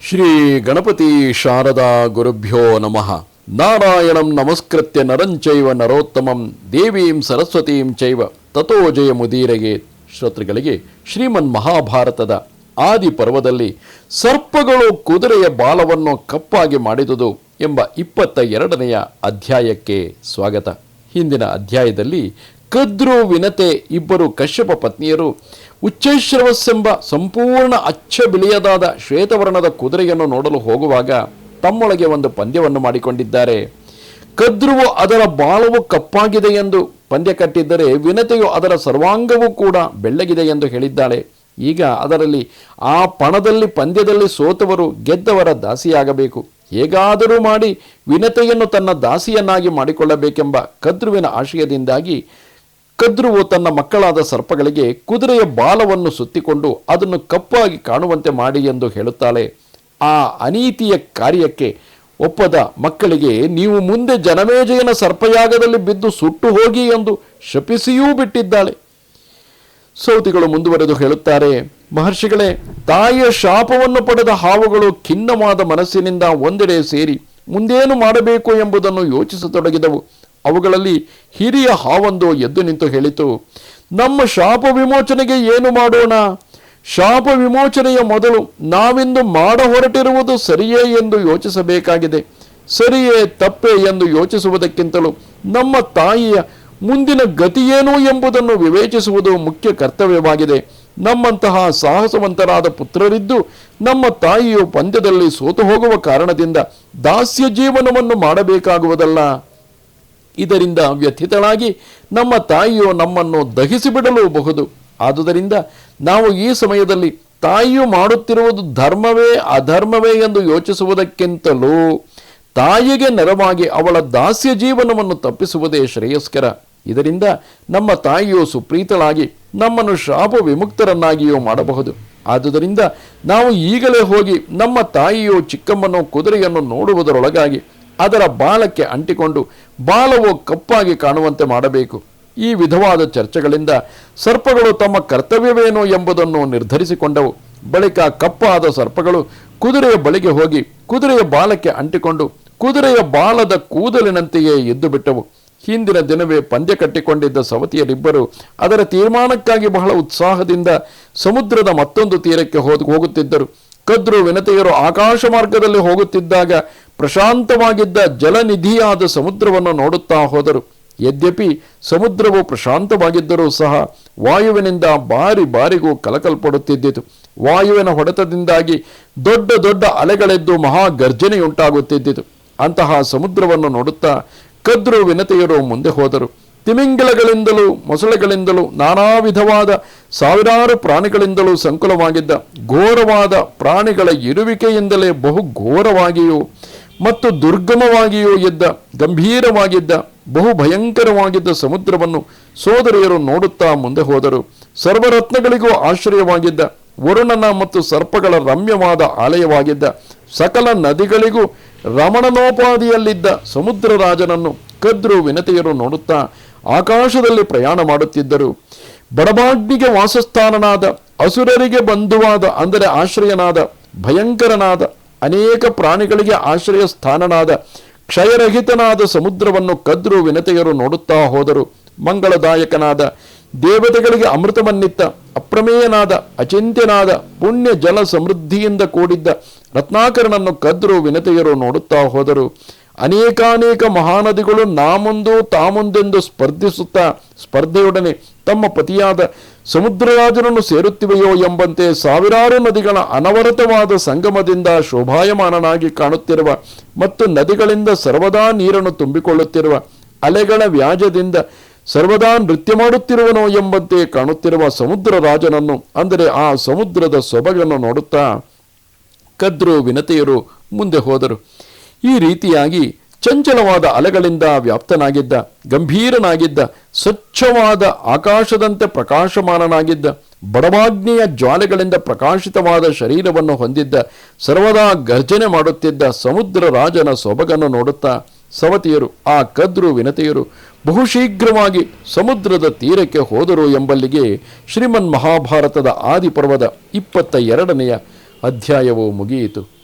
ಶ್ರೀ ಗಣಪತಿ ಶಾರದಾ ಗುರುಭ್ಯೋ ನಮಃ. ನಾರಾಯಣಂ ನಮಸ್ಕೃತ್ಯ ನರಂಚೈವ ನರೋತ್ತಮಂ ದೇವೀಂ ಸರಸ್ವತೀಂ ಚೈವ ತಥೋ ಜಯ ಮುದೀರಗೆ. ಶ್ರೋತೃಗಳಿಗೆ ಶ್ರೀಮನ್ ಮಹಾಭಾರತದ ಆದಿ ಪರ್ವದಲ್ಲಿ ಸರ್ಪಗಳು ಕುದುರೆಯ ಬಾಲವನ್ನು ಕಪ್ಪಾಗಿ ಮಾಡಿದುದು ಎಂಬ ಇಪ್ಪತ್ತ ಎರಡನೆಯ ಅಧ್ಯಾಯಕ್ಕೆ ಸ್ವಾಗತ. ಹಿಂದಿನ ಅಧ್ಯಾಯದಲ್ಲಿ ಕದ್ರು ವಿನತೆ ಇಬ್ಬರು ಕಶ್ಯಪ ಪತ್ನಿಯರು ಉಚ್ಚೈಶ್ರವಸ್ಸೆಂಬ ಸಂಪೂರ್ಣ ಅಚ್ಚ ಬಿಳಿಯದಾದ ಶ್ವೇತವರ್ಣದ ಕುದುರೆಯನ್ನು ನೋಡಲು ಹೋಗುವಾಗ ತಮ್ಮೊಳಗೆ ಒಂದು ಪಂದ್ಯವನ್ನು ಮಾಡಿಕೊಂಡಿದ್ದಾರೆ. ಕದ್ರುವು ಅದರ ಬಾಳವು ಕಪ್ಪಾಗಿದೆ ಎಂದು ಪಂದ್ಯ ಕಟ್ಟಿದ್ದರೆ ವಿನತೆಯು ಅದರ ಸರ್ವಾಂಗವೂ ಕೂಡ ಬೆಳ್ಳಗಿದೆ ಎಂದು ಹೇಳಿದ್ದಾಳೆ. ಈಗ ಅದರಲ್ಲಿ ಆ ಪಣದಲ್ಲಿ ಪಂದ್ಯದಲ್ಲಿ ಸೋತವರು ಗೆದ್ದವರ ದಾಸಿಯಾಗಬೇಕು. ಹೇಗಾದರೂ ಮಾಡಿ ವಿನತೆಯನ್ನು ತನ್ನ ದಾಸಿಯನ್ನಾಗಿ ಮಾಡಿಕೊಳ್ಳಬೇಕೆಂಬ ಕದ್ರುವಿನ ಆಶಯದಿಂದಾಗಿ ಕದ್ರುವು ತನ್ನ ಮಕ್ಕಳಾದ ಸರ್ಪಗಳಿಗೆ ಕುದುರೆಯ ಬಾಲವನ್ನು ಸುತ್ತಿಕೊಂಡು ಅದನ್ನು ಕಪ್ಪಾಗಿ ಕಾಣುವಂತೆ ಮಾಡಿ ಎಂದು ಹೇಳುತ್ತಾಳೆ. ಆ ಅನೀತಿಯ ಕಾರ್ಯಕ್ಕೆ ಒಪ್ಪದ ಮಕ್ಕಳಿಗೆ ನೀವು ಮುಂದೆ ಜನಮೇಜಯನ ಸರ್ಪಯಾಗದಲ್ಲಿ ಬಿದ್ದು ಸುಟ್ಟು ಹೋಗಿ ಎಂದು ಶಪಿಸಿಯೂ ಬಿಟ್ಟಿದ್ದಾಳೆ. ಸೌತಿಗಳು ಮುಂದುವರೆದು ಹೇಳುತ್ತಾರೆ, ಮಹರ್ಷಿಗಳೇ, ತಾಯಿಯ ಶಾಪವನ್ನು ಪಡೆದ ಹಾವುಗಳು ಖಿನ್ನವಾದ ಮನಸ್ಸಿನಿಂದ ಒಂದೆಡೆ ಸೇರಿ ಮುಂದೇನು ಮಾಡಬೇಕು ಎಂಬುದನ್ನು ಯೋಚಿಸತೊಡಗಿದವು. ಅವುಗಳಲ್ಲಿ ಹಿರಿಯ ಹಾವೊಂದು ಎದ್ದು ನಿಂತು ಹೇಳಿತು, ನಮ್ಮ ಶಾಪ ವಿಮೋಚನೆಗೆ ಏನು ಮಾಡೋಣ? ಶಾಪ ವಿಮೋಚನೆಯ ಮೊದಲು ನಾವಿಂದು ಮಾಡ ಹೊರಟಿರುವುದು ಸರಿಯೇ ಎಂದು ಯೋಚಿಸಬೇಕಾಗಿದೆ. ಸರಿಯೇ ತಪ್ಪೇ ಎಂದು ಯೋಚಿಸುವುದಕ್ಕಿಂತಲೂ ನಮ್ಮ ತಾಯಿಯ ಮುಂದಿನ ಗತಿಯೇನು ಎಂಬುದನ್ನು ವಿವೇಚಿಸುವುದು ಮುಖ್ಯ ಕರ್ತವ್ಯವಾಗಿದೆ. ನಮ್ಮಂತಹ ಸಾಹಸವಂತರಾದ ಪುತ್ರರಿದ್ದು ನಮ್ಮ ತಾಯಿಯು ಪಂದ್ಯದಲ್ಲಿ ಸೋತು ಹೋಗುವ ಕಾರಣದಿಂದ ದಾಸ್ಯ ಜೀವನವನ್ನು ಮಾಡಬೇಕಾಗುವುದಲ್ಲ. ಇದರಿಂದ ವ್ಯಥಿತಳಾಗಿ ನಮ್ಮ ತಾಯಿಯು ನಮ್ಮನ್ನು ದಹಿಸಿಬಿಡಲೂಬಹುದು. ಆದುದರಿಂದ ನಾವು ಈ ಸಮಯದಲ್ಲಿ ತಾಯಿಯು ಮಾಡುತ್ತಿರುವುದು ಧರ್ಮವೇ, ಅಧರ್ಮವೇ ಎಂದು ಯೋಚಿಸುವುದಕ್ಕಿಂತಲೂ ತಾಯಿಗೆ ನೆರವಾಗಿ ಅವಳ ದಾಸ್ಯ ಜೀವನವನ್ನು ತಪ್ಪಿಸುವುದೇ ಶ್ರೇಯಸ್ಕರ. ಇದರಿಂದ ನಮ್ಮ ತಾಯಿಯು ಸುಪ್ರೀತಳಾಗಿ ನಮ್ಮನ್ನು ಶಾಪ ವಿಮುಕ್ತರನ್ನಾಗಿಯೂ ಮಾಡಬಹುದು. ಆದುದರಿಂದ ನಾವು ಈಗಲೇ ಹೋಗಿ ನಮ್ಮ ತಾಯಿಯು ಚಿಕ್ಕಮ್ಮನೋ ಕುದುರೆಯನ್ನು ನೋಡುವುದರೊಳಗಾಗಿ ಅದರ ಬಾಲಕ್ಕೆ ಅಂಟಿಕೊಂಡು ಬಾಲವು ಕಪ್ಪಾಗಿ ಕಾಣುವಂತೆ ಮಾಡಬೇಕು. ಈ ವಿಧವಾದ ಚರ್ಚೆಗಳಿಂದ ಸರ್ಪಗಳು ತಮ್ಮ ಕರ್ತವ್ಯವೇನು ಎಂಬುದನ್ನು ನಿರ್ಧರಿಸಿಕೊಂಡವು. ಬಳಿಕ ಕಪ್ಪಾದ ಸರ್ಪಗಳು ಕುದುರೆಯ ಬಳಿಗೆ ಹೋಗಿ ಕುದುರೆಯ ಬಾಲಕ್ಕೆ ಅಂಟಿಕೊಂಡು ಕುದುರೆಯ ಬಾಲದ ಕೂದಲಿನಂತೆಯೇ ಎದ್ದು ಬಿಟ್ಟವು. ಹಿಂದಿನ ದಿನವೇ ಪಂದ್ಯ ಕಟ್ಟಿಕೊಂಡಿದ್ದ ಸವತಿಯರಿಬ್ಬರು ಅದರ ತೀರ್ಮಾನಕ್ಕಾಗಿ ಬಹಳ ಉತ್ಸಾಹದಿಂದ ಸಮುದ್ರದ ಮತ್ತೊಂದು ತೀರಕ್ಕೆ ಹೋಗುತ್ತಿದ್ದರು. ಕದ್ರು ವಿನತೆಯರು ಆಕಾಶ ಮಾರ್ಗದಲ್ಲಿ ಹೋಗುತ್ತಿದ್ದಾಗ ಪ್ರಶಾಂತವಾಗಿದ್ದ ಜಲನಿಧಿಯಾದ ಸಮುದ್ರವನ್ನು ನೋಡುತ್ತಾ ಹೋದರು. ಯದ್ಯಪಿ ಸಮುದ್ರವು ಪ್ರಶಾಂತವಾಗಿದ್ದರೂ ಸಹ ವಾಯುವಿನಿಂದ ಬಾರಿ ಬಾರಿಗೂ ಕಲಕಲ್ಪಡುತ್ತಿದ್ದಿತು. ವಾಯುವಿನ ಹೊಡೆತದಿಂದಾಗಿ ದೊಡ್ಡ ದೊಡ್ಡ ಅಲೆಗಳೆದ್ದು ಮಹಾ ಗರ್ಜನೆಯುಂಟಾಗುತ್ತಿದ್ದಿತು ಅಂತಹ ಸಮುದ್ರವನ್ನು ನೋಡುತ್ತಾ ಕದ್ರು ವಿನತೆಯರು ಮುಂದೆ ಹೋದರು. ತಿಮಿಂಗಿಲಗಳಿಂದಲೂ ಮೊಸಳೆಗಳಿಂದಲೂ ನಾನಾ ವಿಧವಾದ ಸಾವಿರಾರು ಪ್ರಾಣಿಗಳಿಂದಲೂ ಸಂಕುಲವಾಗಿದ್ದ ಘೋರವಾದ ಪ್ರಾಣಿಗಳ ಇರುವಿಕೆಯಿಂದಲೇ ಬಹು ಘೋರವಾಗಿಯೂ ಮತ್ತು ದುರ್ಗಮವಾಗಿಯೂ ಇದ್ದ ಗಂಭೀರವಾಗಿದ್ದ ಬಹು ಭಯಂಕರವಾಗಿದ್ದ ಸಮುದ್ರವನ್ನು ಸೋದರಿಯರು ನೋಡುತ್ತಾ ಮುಂದೆ ಹೋದರು. ಸರ್ವರತ್ನಗಳಿಗೂ ಆಶ್ರಯವಾಗಿದ್ದ, ವರುಣನ ಮತ್ತು ಸರ್ಪಗಳ ರಮ್ಯವಾದ ಆಲಯವಾಗಿದ್ದ, ಸಕಲ ನದಿಗಳಿಗೂ ರಮಣನೋಪಾದಿಯಲ್ಲಿದ್ದ ಸಮುದ್ರ ರಾಜನನ್ನು ಕದ್ರು ವಿನತೆಯರು ನೋಡುತ್ತಾ ಆಕಾಶದಲ್ಲಿ ಪ್ರಯಾಣ ಮಾಡುತ್ತಿದ್ದರು. ಬಡಬಾಗ್ನಿಗೆ ವಾಸಸ್ಥಾನನಾದ, ಅಸುರರಿಗೆ ಬಂಧುವಾದ, ಅಂದರೆ ಆಶ್ರಯನಾದ, ಭಯಂಕರನಾದ ಅನೇಕ ಪ್ರಾಣಿಗಳಿಗೆ ಆಶ್ರಯ ಸ್ಥಾನನಾದ ಕ್ಷಯರಹಿತನಾದ ಸಮುದ್ರವನ್ನು ಕದ್ರು ವಿನತೆಯರು ನೋಡುತ್ತಾ ಹೋದರು. ಮಂಗಳದಾಯಕನಾದ ದೇವತೆಗಳಿಗೆ ಅಮೃತವನ್ನಿತ್ತ ಅಪ್ರಮೇಯನಾದ ಅಚಿಂತ್ಯನಾದ ಪುಣ್ಯ ಜಲ ಸಮೃದ್ಧಿಯಿಂದ ಕೂಡಿದ್ದ ರತ್ನಾಕರನನ್ನು ಕದ್ರು ವಿನತೆಯರು ನೋಡುತ್ತಾ ಹೋದರು. ಅನೇಕಾನೇಕ ಮಹಾನದಿಗಳು ನಾಮೊಂದು ತಾಮೊಂದೆಂದು ಸ್ಪರ್ಧಿಸುತ್ತಾ ಸ್ಪರ್ಧೆಯೊಡನೆ ತಮ್ಮ ಪತಿಯಾದ ಸಮುದ್ರರಾಜನನ್ನು ಸೇರುತ್ತಿವೆಯೋ ಎಂಬಂತೆ ಸಾವಿರಾರು ನದಿಗಳ ಅನವರತವಾದ ಸಂಗಮದಿಂದ ಶೋಭಾಯಮಾನನಾಗಿ ಕಾಣುತ್ತಿರುವ ಮತ್ತು ನದಿಗಳಿಂದ ಸರ್ವದಾ ನೀರನ್ನು ತುಂಬಿಕೊಳ್ಳುತ್ತಿರುವ, ಅಲೆಗಳ ವ್ಯಾಜದಿಂದ ಸರ್ವದಾ ನೃತ್ಯ ಮಾಡುತ್ತಿರುವನೋ ಎಂಬಂತೆ ಕಾಣುತ್ತಿರುವ ಸಮುದ್ರ ರಾಜನನ್ನು ಅಂದರೆ ಆ ಸಮುದ್ರದ ಸೊಬಗನ್ನು ನೋಡುತ್ತಾ ಕದ್ರು ವಿನತೆಯರು ಮುಂದೆ ಹೋದರು. ಈ ರೀತಿಯಾಗಿ ಚಂಚಲವಾದ ಅಲೆಗಳಿಂದ ವ್ಯಾಪ್ತನಾಗಿದ್ದ, ಗಂಭೀರನಾಗಿದ್ದ, ಸ್ವಚ್ಛವಾದ ಆಕಾಶದಂತೆ ಪ್ರಕಾಶಮಾನನಾಗಿದ್ದ, ಬಡವಾಗ್ನೆಯ ಜ್ವಾಲೆಗಳಿಂದ ಪ್ರಕಾಶಿತವಾದ ಶರೀರವನ್ನು ಹೊಂದಿದ್ದ, ಸರ್ವದಾ ಗರ್ಜನೆ ಮಾಡುತ್ತಿದ್ದ ಸಮುದ್ರ ರಾಜನ ಸೊಬಗನ್ನು ನೋಡುತ್ತಾ ಸವತಿಯರು, ಆ ಕದ್ರು ವಿನತೆಯರು, ಬಹುಶೀಘ್ರವಾಗಿ ಸಮುದ್ರದ ತೀರಕ್ಕೆ ಹೋದರು ಎಂಬಲ್ಲಿಗೆ ಶ್ರೀಮನ್ ಮಹಾಭಾರತದ ಆದಿಪರ್ವದ ಇಪ್ಪತ್ತ ಎರಡನೆಯ ಅಧ್ಯಾಯವು ಮುಗಿಯಿತು.